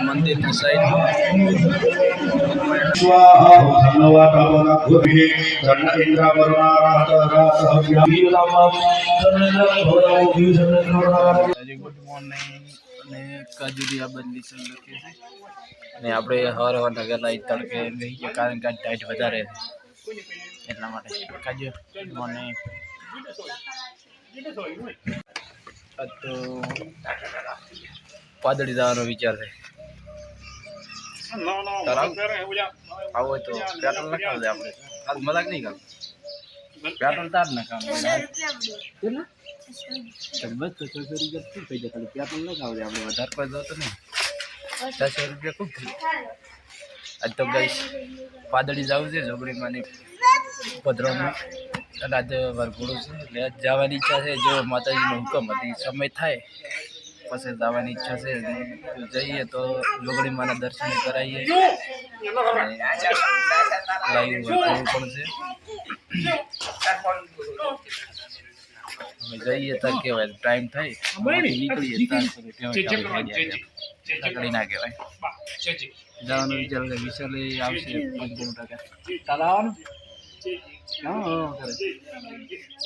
મંદિરની સાઈડ સ્વાહા નવા કામના ખુદે બંદી છે અને આપણે હવાર હવાર નગર તડકે ગઈ ગયા કારણ કે ટાઈટ વધારે એટલા માટે. કાજુ મોર્નિંગ તો પાદળી જવાનો વિચાર છે. આવો તો પેટ્રોલ નખાવ દે આપણે. આજ મજાક નહીં કર. પેટ્રોલ તાર નખાવ બસ છસો રૂપિયા શું થઈ જાય? ખાલી પેટ્રોલ નખાવ દે આપણે. વધારે કોઈ જતો નહીં. છસો રૂપિયા ખૂબ થઈ આજ તો ગઈશ પાદળી જવું છે ઝોપડીમાં ને પધરામાં અને આજે વરઘોડો છે. એટલે જવાની ઈચ્છા છે. જો માતાજીનો હુકમ હતી સમય થાય પછી જવાની ઈચ્છા છે. જઈએ તો જોગણી માના દર્શન કરાવીએ. લાઈવ વરઘોડો પણ છે. અમે જઈએ ત્યાં કહેવાય ટાઈમ થાય. નીકળીએ ત્યાં ના કહેવાય. જવાનું વિચાર વિચાર એ આવશે પંચાણું ટકા. હા હા,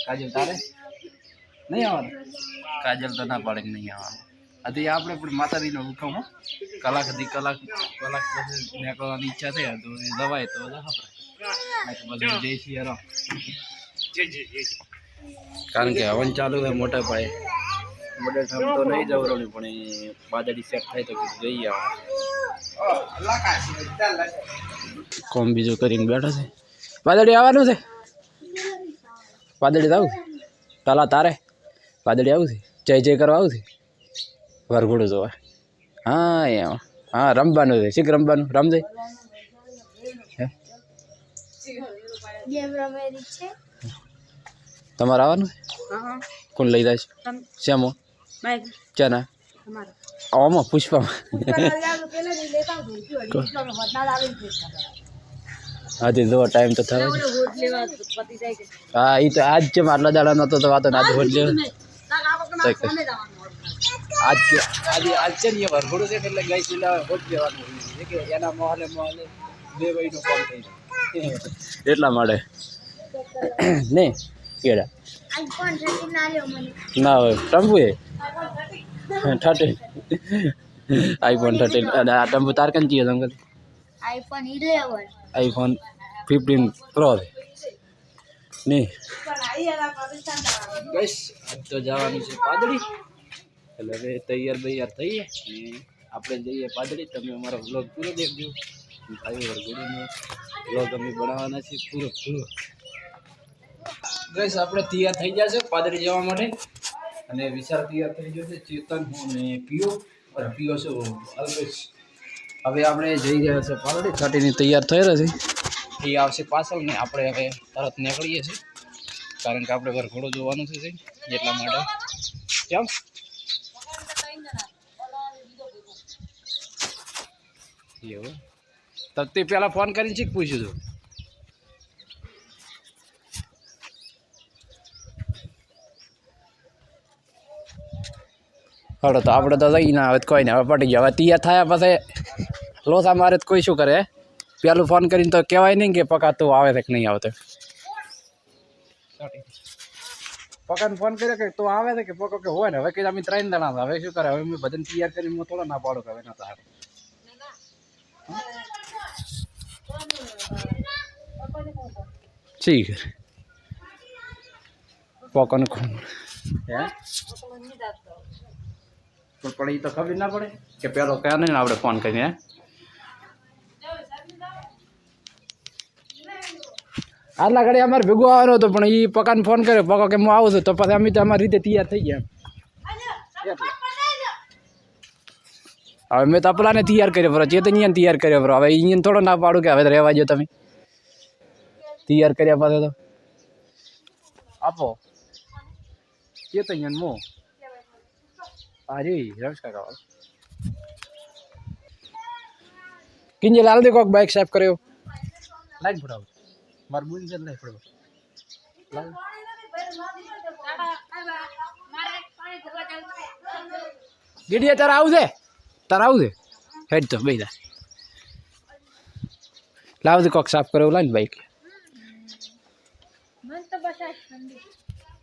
કાજલ તારે? નહીં આવવાનું? કાજલ તો ના પાડે નહીં આવવાનું. હજી આપણે પણ માતાજીનો હો કલાક હતી કલાક કલાક પછી નીકળવાની ઈચ્છા થઈ તો એ જવાય તો આપણે. જય શ્રી રામ કારણ કે હવન ચાલુ છે મોટા ભાઈ મોટા ઠામ તો નહીં જવરવાનું પણ એ બાદડી સેટ થાય તો જઈ આવે કોમ બીજું કરીને બેઠા છે? વાદળી આવવાનું છે? વાદળી આવું. તાલા તારે. વાદળી આવું છે? જય જય કરવા આવું છે? વરઘોડું જોવા. હા એમ. હા રમવાનું છે. શીખ રમવાનું? રમજે. તમારે આવવાનું છે? કોણ લઈ જાય છે? શ્યામો ચાના? આવામાં પુષ્પામાં. હાજી જો ટાઈમ તો થયો હા એ તો આજ છે આટલા દાડા નતો તો વાતો ના હોટ લેવો આજ આજે આજ છે ને એ છે એટલે ગઈ છેલ્લા હોટ લેવાનું કે એના મોહલે મોહલે બે વયનું કામ થઈ એટલા માટે. નહીં કેડા? ના હોય. ટંબુ એ થર્ટીન આઈફોન થર્ટીન ટંબુ તાર ચીએ uncle iPhone eleven iPhone fifteen pro નહીં બસ તો જવાનું છે પાદળી. એટલે હવે તૈયાર બૈયાર થઈએ ને આપણે જઈએ પાદળી. તમે અમારો વ્લોગ પૂરો દેખજો. ભાઈ વરઘોડીનો વ્લોગ અમે બનાવવાના છે પૂરો પૂરો. બસ, આપણે તૈયાર થઈ ગયા છે પાદળી જવા માટે. અને વિશાળ તૈયાર થઈ ગયો છે. ચેતન, હું અને પીઓ. અને પીઓ છે અલ્પેશ. હવે આપણે જઈ રહ્યા છે પાલડી છાટીની તૈયાર થઈ રહ્યા છે. એ આવશે પાછળ ને આપણે હવે તરત નીકળીએ છીએ. કારણ કે આપણે વરઘોડો જોવાનું છે એટલા માટે. કેમ? એવું? તો તે પહેલાં ફોન કરીને ચીક પૂછ્યું હતું હડો તો આપણે તો જઈ ના આવે કોઈ નહીં હવે પટી જવા તૈયાર થયા પછી લોસા મારે તો કોઈ શું કરે? પેલું ફોન કરીને તો કહેવાય નહીં કે પકા તું આવે છે કે નહીં આવતો. પકાને ફોન કર્યો કે તું આવે છે કે પકો કે હોય ને? હવે કે અમે ત્રણ જણા હતા હવે શું કરે? હવે મેં બધાને તૈયાર કરીને હું થોડો ના પાડું કે હવે ના તારે ઠીક છે. પકોને કોણ? હે? પણ પણ એ તો ખબર ના પડે કે પેલો ક્યાં નહીં આપણે ફોન કરીને હે આટલા ઘડી અમારે ભેગો આવવાનો હતો, પણ એ પકાને ફોન કર્યો પકા કે હું આવું છું, તો પછી અમે તો અમારી રીતે તૈયાર થઈ ગયા. હવે મેં તો અપલાને તૈયાર કર્યો બરો ચેતનિયાને તૈયાર કર્યો બરો હવે અહીંયા થોડો ના પાડું કે હવે રહેવા જો તમે. તૈયાર કર્યા પાસે તો. આપો. ચેતનિયાને મો. હાજી રમેશ કાકા. કિંજે લાલ દે કોક બાઇક સાફ કર્યો. લાઈટ ફોડાવો. મારે મારે પાણી ભરવા ગીડીએ તારે આવશે તારા તારે આવું છે હેડ તો બેદા લાવજે કોક સાફ કરે લાઈન બાઈક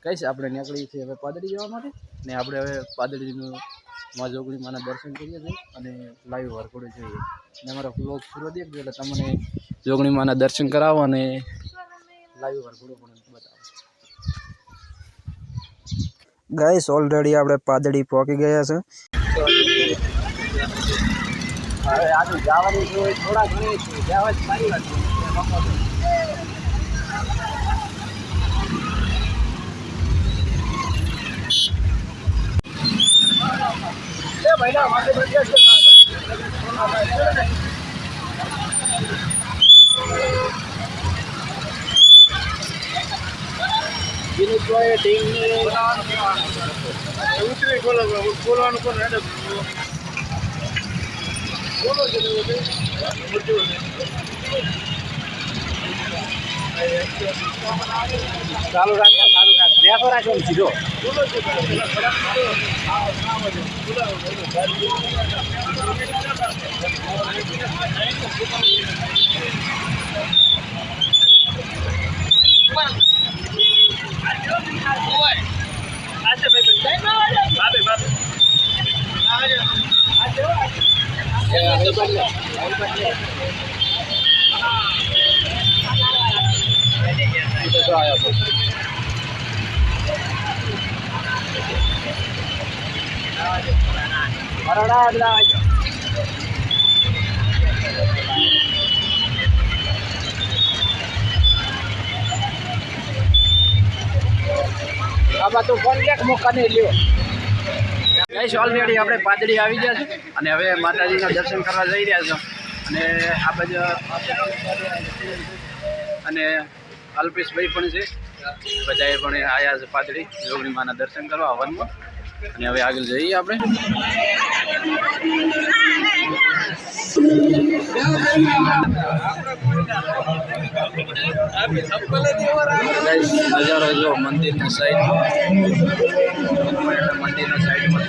કઈશ આપણે નીકળીએ છીએ હવે પાદડી જવા માટે? ને આપણે હવે પાદડીનું માં જોગણી માના દર્શન કરીએ છીએ અને લાઈવ વર્કઆઉટ જોઈએ. ને અમારો બ્લોગ પૂરો દેખજો એટલે તમને જોગણી માના દર્શન કરાવો અને લાઈવ વર્કઆઉટ પણ બતાવો. ગાઈસ ઓલરેડી આપણે પાદડી પહોંચી ગયા છે. હવે આજે જવાની છે થોડા ઘણી છે જવા જ સારી વાત છે ચાલુ રાખ ચાલુ રાખો. બેસો રાખો સીધો. બધા આવજો આમાં તો ફોન ક્યાંક મોકા નહીં લ્યો ગઈશ ઓલરેડી આપણે પાદડી આવી ગયા છે અને હવે માતાજીના દર્શન કરવા જઈ રહ્યા છો અને આ બાજુ અને અલ્પેશભાઈ પણ છે. બધાએ પણ આવ્યા છે પાદડી જોગણી માના દર્શન કરવા હવનમાં. અને હવે આગળ જઈએ આપણે. નજારો જો મંદિરના સાઈડ મંદિરના સાઈડમાં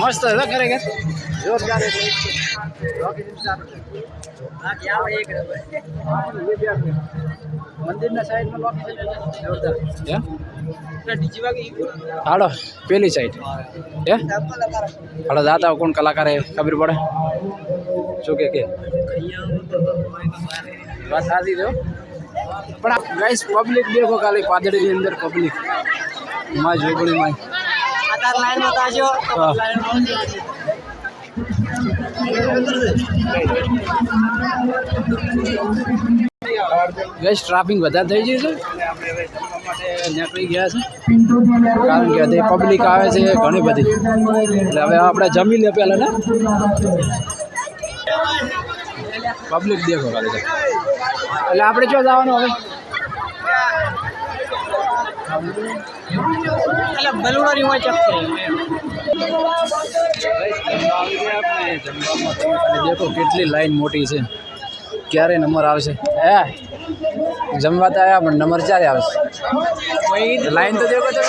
મસ્ત હતો ખરેખર. જોરદાર મંદિરના સાઈડમાં જોરદાર. હાલો પેલી સાઈડ. હે? હાડો દાદા કોણ કલાકાર એ ખબર પડે? શું કે કે? વાત સાચી જો પણ ગાઈસ પબ્લિક દેખો ખાલી પાદડીની અંદર પબ્લિકમાં જોગણી માં ગેસ ટ્રાફિક વધારે થઈ ગયું છે. નીકળી ગયા છે. કારણ કે પબ્લિક આવે છે ઘણી બધી. એટલે હવે આપણે જમી લે પહેલાં ને પબ્લિક દેખો ખાલી એટલે આપણે ક્યાં જવાનું હવે? અને દેખો કેટલી લાઈન મોટી છે. ક્યારે નંબર આવશે હે? જમવા તો આવ્યા પણ નંબર ક્યારે આવશે લાઈન તો દેખો તમે.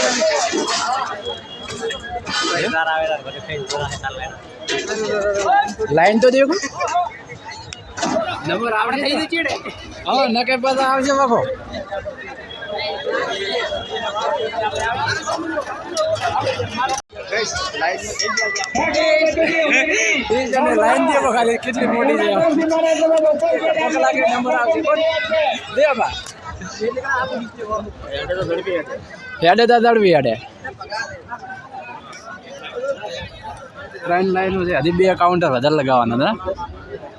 લાઈન તો દેખો. નંબર ચીડે. હા નકે પાછા આવશે બાપો. લાઈન દેખો ખાલી કેટલી મોટી છે હેડે તો દડવી હેડે. ત્રણ લાઈનો છે. હજી બે કાઉન્ટર વધારે લગાવવાના હતા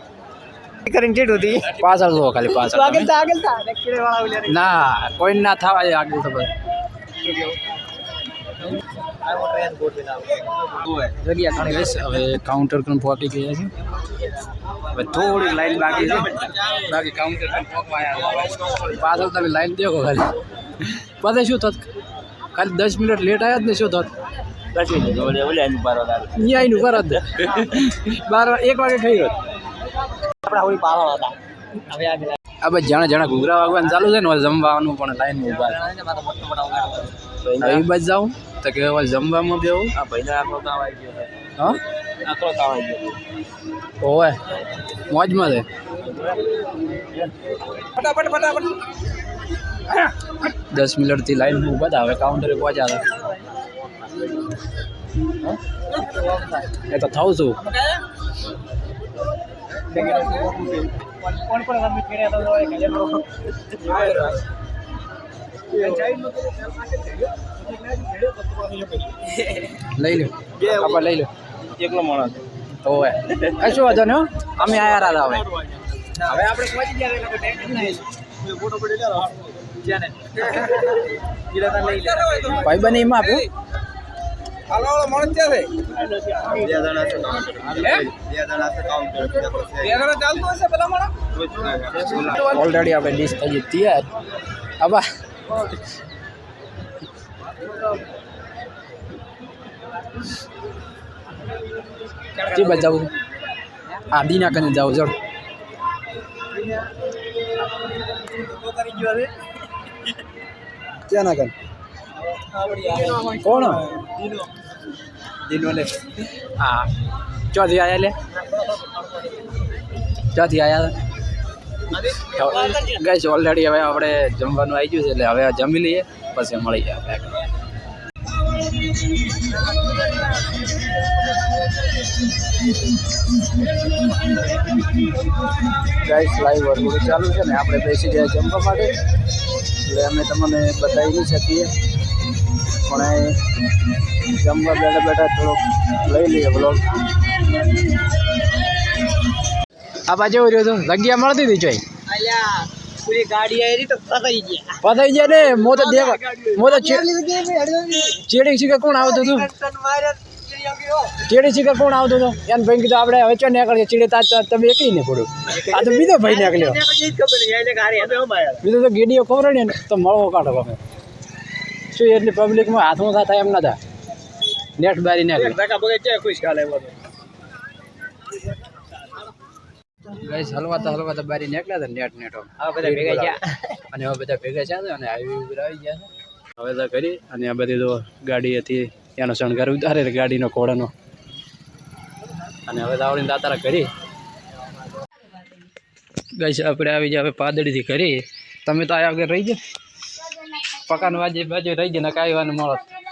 કરીને ચીડ હતી પાછળ જુઓ ખાલી પાછળ ના કોઈ ના થવા જાય આગળ તો બસ જગ્યા ઘણી રહેશે હવે કાઉન્ટર પણ પહોંચી ગયા છે હવે થોડી લાઈન બાકી છે બાકી કાઉન્ટર પણ પહોંચવા આવ્યા પાછળ તમે લાઈન દેખો ખાલી પછી શું થત ખાલી દસ મિનિટ લેટ આવ્યા જ ને શું થત અહીંયા આવીને ઊભા રહો બાર એક વાગે ખાઈ રહ્યો આ બસ જણા જાણે ઘૂઘરા વાગવાનું ચાલુ છે ને હવે જમવાનું પણ લાઈનમાં ઊભા છે. એ બાજુ જાઉં તો કે હવે જમવામાં બેવું હા? ઓવે મોજમાં છે. ફટાફટ ફટાફટ. દસ મિનિટથી લાઈનમાં ઊભા હતા. હવે કાઉન્ટરે પહોંચ્યા હતા. એ તો થાઉં છું. કોણ કોણ રમી ખેડ્યા તો હોય. કે લેબરો લઈ લો આપણે લઈ લો એકલો માણસ. ઓવે કશું વાંધો નહીં અમે આયા હતા હવે હવે આપણે પહોંચી ગયા એટલે ટેન્શન નહીં. ફોટો પડી લે. ભાઈ બને એમાં આપું. હાલો મળે માણસ? ક્યાં ઓલરેડી આપણે ડિશ થઈ તૈયાર. આબા જી બાજુ જવું હા દીના કને જાવ ગયો ક્યાં ના કન? કોણ? દિનો. લે. હા. ચોથી આયા લે? ચોથી આયા? ગઈશ ઓલરેડી હવે આપણે જમવાનું આવી ગયું છે એટલે હવે જમી લઈએ પછી મળી જાય ગાઈસ લાઈવ વર્કઆઉટ ચાલુ છે ને આપણે બેસી ગયા જમવા માટે. એટલે અમે તમને બતાવી નહીં શકીએ. પણ એ જમવા બેઠા બેઠા થોડોક લઈ લઈએ બ્લોગ આ બાજુ રહ્યો તો જગ્યા મળતી હતી જોઈ? અલ્યા પૂરી ગાડી આવી તો ફસાઈ ગયા. પતાઈ ગયા ને? મો તો દેખ મો તો ચેડી શિખર કોણ આવતું હતું? ચેડી શિખર કોણ આવતું હતું? એમ ભાઈ કીધું આપણે હવે ચો નીકળીએ? ચીડે તાજ તો તમે એકઈ ને પડ્યું આ તો બીજો ભાઈ નીકળ્યો. બીજો તો ગેડીઓ ખબર ને તો મળવો કાઢો શું એટલી પબ્લિકમાં હાથમાં થાય એમ નતા નેટ બારી નીકળી ગઈસ હલવાતા હલવાતા બારી નીકળ્યા હતા નેટ. નેટો ભેગા ગયા. અને હવે બધા ભેગા છે અને હાઈવે ઉપર આવી ગયા છે. હવે તો કરી અને આ બધી તો ગાડી હતી એનો શણગાર ઉતારે ગાડીનો ઘોડાનો. અને હવે તો આવડીને દાતારા કરી. ગઈસ આપણે આવી જાય હવે પાદડીથી કરી. તમે તો આ આગળ રહી ગયા? પકાન વાજી બાજુ રહી ગયા ને કાંઈ વાનું મળત